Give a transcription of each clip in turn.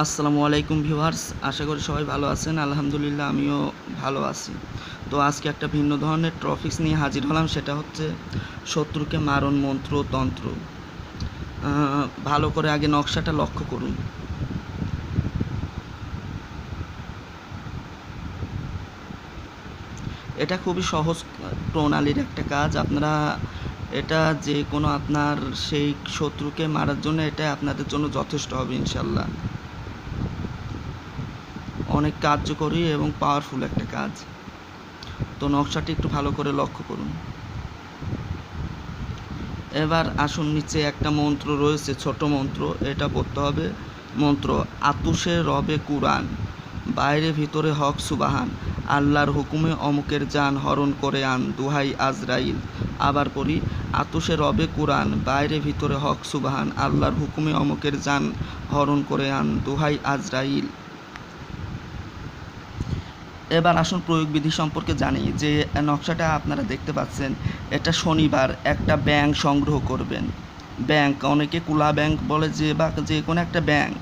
আসসালামু আলাইকুম ভিউয়ার্স, আশা করি সবাই ভালো আছেন। আলহামদুলিল্লাহ, আমিও ভালো আছি। তো আজকে একটা ভিন্ন ধরনের ট্রফিক্স নিয়ে হাজির হলাম, সেটা হচ্ছে শত্রুকে মারণ মন্ত্র তন্ত্র। ভালো করে আগে নকশাটা লক্ষ্য করুন। এটা খুবই সহজ প্রণালীর একটা কাজ। আপনারা এটা যে কোনো আপনার সেই শত্রুকে মারার জন্য এটা আপনাদের জন্য যথেষ্ট হবে ইনশাল্লাহ অনেক কার্যকরী এবং পাওয়ারফুল একটা কাজ। তো নকশাটি একটু ভালো করে লক্ষ্য করুন। এবার আসুন নিচে একটা মন্ত্র রয়েছে, ছোট মন্ত্র। এটা পড়তে হবে, মন্ত্র, আতুষে রবে কুরআন, বাইরে ভিতরে হক সুবাহান, আল্লাহর হুকুমে অমুকের যান হরণ করে আন, দুহাই আজরাইল। আবার পড়ি, আতুষে রবে কুরআন, বাইরে ভিতরে হক সুবাহান, আল্লাহর হুকুমে অমুকের যান হরণ করে আন, দুহাই আজরাইল। এবার আসুন প্রয়োগ বিধি সম্পর্কে জানি যে নকশাটা আপনারা দেখতে পাচ্ছেন, এটা শনিবার একটা ব্যাংক সংগ্রহ করবেন। ব্যাংক অনেকে কুলা ব্যাংক বলে যে বা যে কোনো একটা ব্যাংক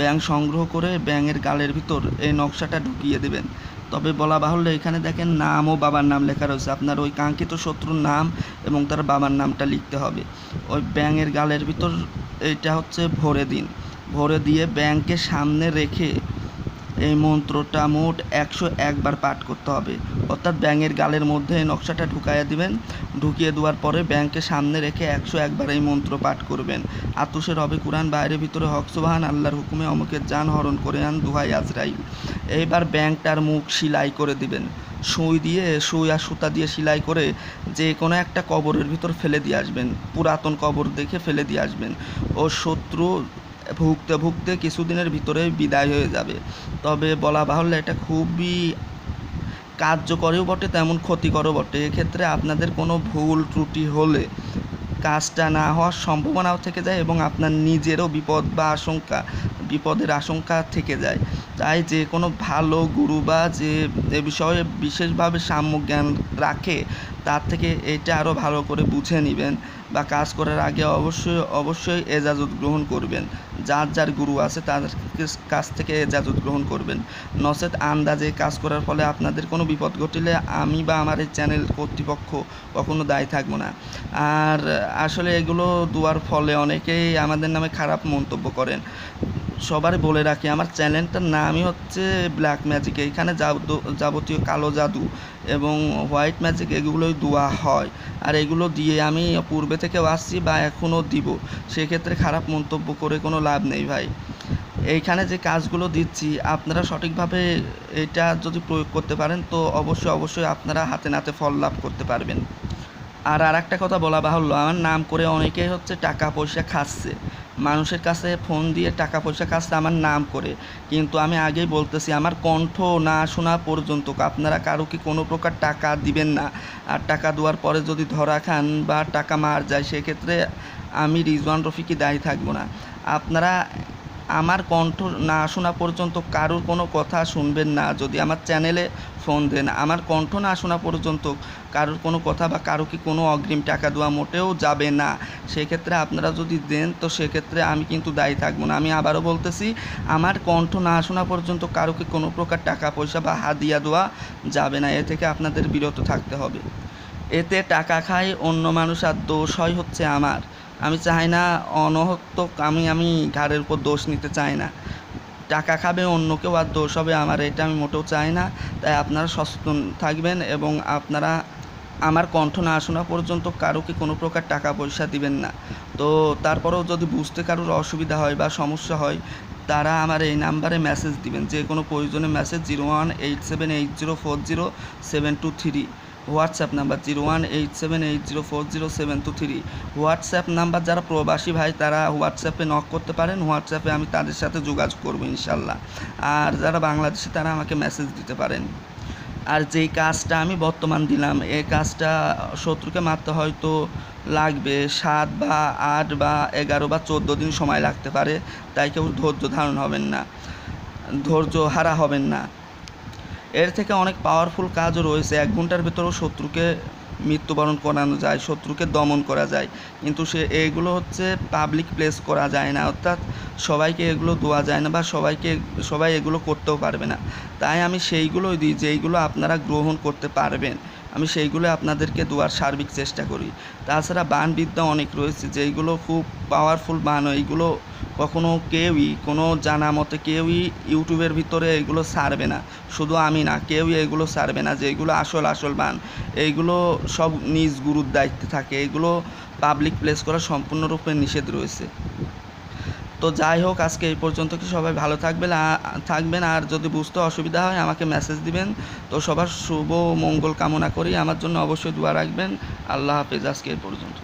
ব্যাংক সংগ্রহ করে ব্যাঙের গালের ভিতর এই নকশাটা ঢুকিয়ে দেবেন। তবে বলা বাহুল্য, এখানে দেখেন নাম ও বাবার নাম লেখা রয়েছে। আপনার ওই কাঙ্ক্ষিত শত্রুর নাম এবং তার বাবার নামটা লিখতে হবে। ওই ব্যাঙের গালের ভিতর এইটা হচ্ছে ভরে দিন। ভরে দিয়ে ব্যাংকের সামনে রেখে এই মন্ত্রটা মোট একশো একবার পাঠ করতে হবে। অর্থাৎ ব্যাঙের গালের মধ্যে নকশাটা ঢুকাইয়া দিবেন। ঢুকিয়ে দেওয়ার পরে ব্যাংকের সামনে রেখে একশো একবার এই মন্ত্র পাঠ করবেন। আতুষের হবে কোরআন, বাইরে ভিতরে হকসুবাহান আল্লাহর হুকুমে অমুকের যান হরণ করে আন দুহাই আজরাইল। এইবার ব্যাংকটার মুখ সিলাই করে দিবেন। সুই দিয়ে, সুই আর সুতা দিয়ে সেলাই করে যে কোনো একটা কবরের ভিতর ফেলে দিয়ে আসবেন। পুরাতন কবর দেখে ফেলে দিয়ে আসবেন। ও শত্রু ভুগতে ভুগতে কিছুদিনের ভিতরে বিদায় হয়ে যাবে। তবে বলা বাহুল্য, এটা খুবই কার্যকরীও বটে, তেমন ক্ষতিকরও বটে। এক্ষেত্রে আপনাদের কোনো ভুল ত্রুটি হলে কাজটা না হওয়ার সম্ভাবনাও থেকে যায় এবং আপনার নিজেরও বিপদ বা আশঙ্কা, বিপদের আশঙ্কা থেকে যায়। তাই যে কোনো ভালো গুরু বা যে এ বিষয়ে বিশেষভাবে সাম্য জ্ঞান রাখে, তার থেকে এটা আরও ভালো করে বুঝে নেবেন বা কাজ করার আগে অবশ্যই অবশ্যই এজাজত গ্রহণ করবেন। যার যার গুরু আছে, তাদের কাছ থেকে এজাজত গ্রহণ করবেন। নচেত আন্দাজে কাজ করার ফলে আপনাদের কোনো বিপদ ঘটিলে আমি বা আমার এই চ্যানেল কর্তৃপক্ষ কখনো দায়ী থাকব না। আর আসলে এগুলো দেওয়ার ফলে অনেকেই আমাদের নামে খারাপ মন্তব্য করেন। সবারই বলে রাখি, আমার চ্যানেলটার নামই হচ্ছে ব্ল্যাক ম্যাজিক এইখানে যাবত- যাবতীয় কালো জাদু এবং হোয়াইট ম্যাজিক এগুলোই দেওয়া হয়। আর এগুলো দিয়ে আমি পূর্বে থেকেও আসছি বা এখনও দিব। সেক্ষেত্রে খারাপ মন্তব্য করে কোনো লাভ নেই ভাই। এইখানে যে কাজগুলো দিচ্ছি, আপনারা সঠিকভাবে এটা যদি প্রয়োগ করতে পারেন, তো অবশ্যই অবশ্যই আপনারা হাতে নাতে ফল লাভ করতে পারবেন। আর আর একটা কথা বলা বাহুল্য, আমার নাম করে অনেকেই হচ্ছে টাকা পয়সা খাচ্ছে। মানুষের কাছে ফোন দিয়ে টাকা পয়সা খাচ্ছে আমার নাম করে। কিন্তু আমি আগেই বলতেছি, আমার কণ্ঠ না শোনা পর্যন্ত আপনারা কারও কি কোনো প্রকার টাকা দিবেন না। আর টাকা দেওয়ার পরে যদি ধরা খান বা টাকা মার যায়, সেক্ষেত্রে আমি রিজওয়ান রফিকি দায়ী থাকব না। আপনারা আমার কণ্ঠ না শোনা পর্যন্ত কারোর কোনো কথা শুনবেন না। যদি আমার চ্যানেলে ফোন দেন, আমার কণ্ঠ না শোনা পর্যন্ত কারোর কোনো কথা বা কারও কি কোনো অগ্রিম টাকা দেওয়া মোটেও যাবে না। সেক্ষেত্রে আপনারা যদি দেন, তো সেক্ষেত্রে আমি কিন্তু দায়ী থাকব না। আমি আবারও বলতেছি, আমার কণ্ঠ না শোনা পর্যন্ত কারোকে কোনো প্রকার টাকা, পয়সা বা হাদিয়া দেওয়া যাবে না। এ থেকে আপনাদের বিরত থাকতে হবে। এতে টাকা খায় অন্য মানুষ আর দোষ হয় হচ্ছে আমার। আমি চাই না অনহত্তক আমি আমি ঘাড়ের উপর দোষ নিতে চাই না। টাকা খাবে, অন্য কেউ আর দোষ হবে আমার, এটা আমি মোটেও চাই না। তাই আপনারা সচেতন থাকবেন এবং আপনারা আমার কণ্ঠ না শোনা পর্যন্ত কারোকে কোনো প্রকার টাকা পয়সা দিবেন না। তো তারপরেও যদি বুঝতে কারোর অসুবিধা হয় বা সমস্যা হয়, তারা আমার এই নাম্বারে মেসেজ দিবেন। যে কোনো প্রয়োজনে message zero one eight seven eight zero four zero seven two three WhatsApp number zero one eight seven eight zero four zero seven two three. WhatsApp number যারা প্রবাসী ভাই, তারা হোয়াটসঅ্যাপে নক করতে পারেন। হোয়াটসঅ্যাপে আমি তাদের সাথে যোগাযোগ করব ইনশাল্লাহ। আর যারা বাংলাদেশে, তারা আমাকে মেসেজ দিতে পারেন। আর যেই কাজটা আমি বর্তমান দিলাম, এই কাজটা শত্রুকে মারতে হয়তো লাগবে সাত বা আট বা এগারো বা চোদ্দ দিন সময় লাগতে পারে। তাই কেউ ধৈর্য ধারণ হবেন না। ধৈর্য হারা হবেন না। এর থেকে অনেক পাওয়ারফুল কাজও রয়েছে। এক ঘণ্টার ভেতরেও শত্রুকে মৃত্যুবরণ করানো যায়, শত্রুকে দমন করা যায়। কিন্তু সে এইগুলো হচ্ছে পাবলিক প্লেস করা যায় না। অর্থাৎ সবাইকে এগুলো দেওয়া যায় না বা সবাইকে, সবাই এগুলো করতেও পারবে না। তাই আমি সেইগুলোই দিই, যেইগুলো আপনারা গ্রহণ করতে পারবেন। আমি সেইগুলো আপনাদেরকে দেওয়ার সার্বিক চেষ্টা করি। তাছাড়া বানবিদ্যা অনেক রয়েছে, যেইগুলো খুব পাওয়ারফুল বান, এইগুলো কখনো কেউই, কোনো জানা মতে কেউই ইউটিউবের ভিতরে এগুলো ছাড়বে না। শুধু আমি না, কেউই এগুলো ছাড়বে না যে এগুলো আসল আসল বান। এইগুলো সব নিজ গুরুর দায়িত্বে থাকে। এগুলো পাবলিক প্লেস করা সম্পূর্ণরূপে নিষেধ রয়েছে। তো যাই হোক, আজকে এই পর্যন্ত কি সবাই ভালো থাকবেন? থাকবেন। আর যদি বুঝতে অসুবিধা হয়, আমাকে মেসেজ দিবেন। তো সবার শুভ মঙ্গল কামনা করি। আমার জন্য অবশ্যই দোয়া রাখবেন। আল্লাহ হাফেজ আজকে এই পর্যন্ত।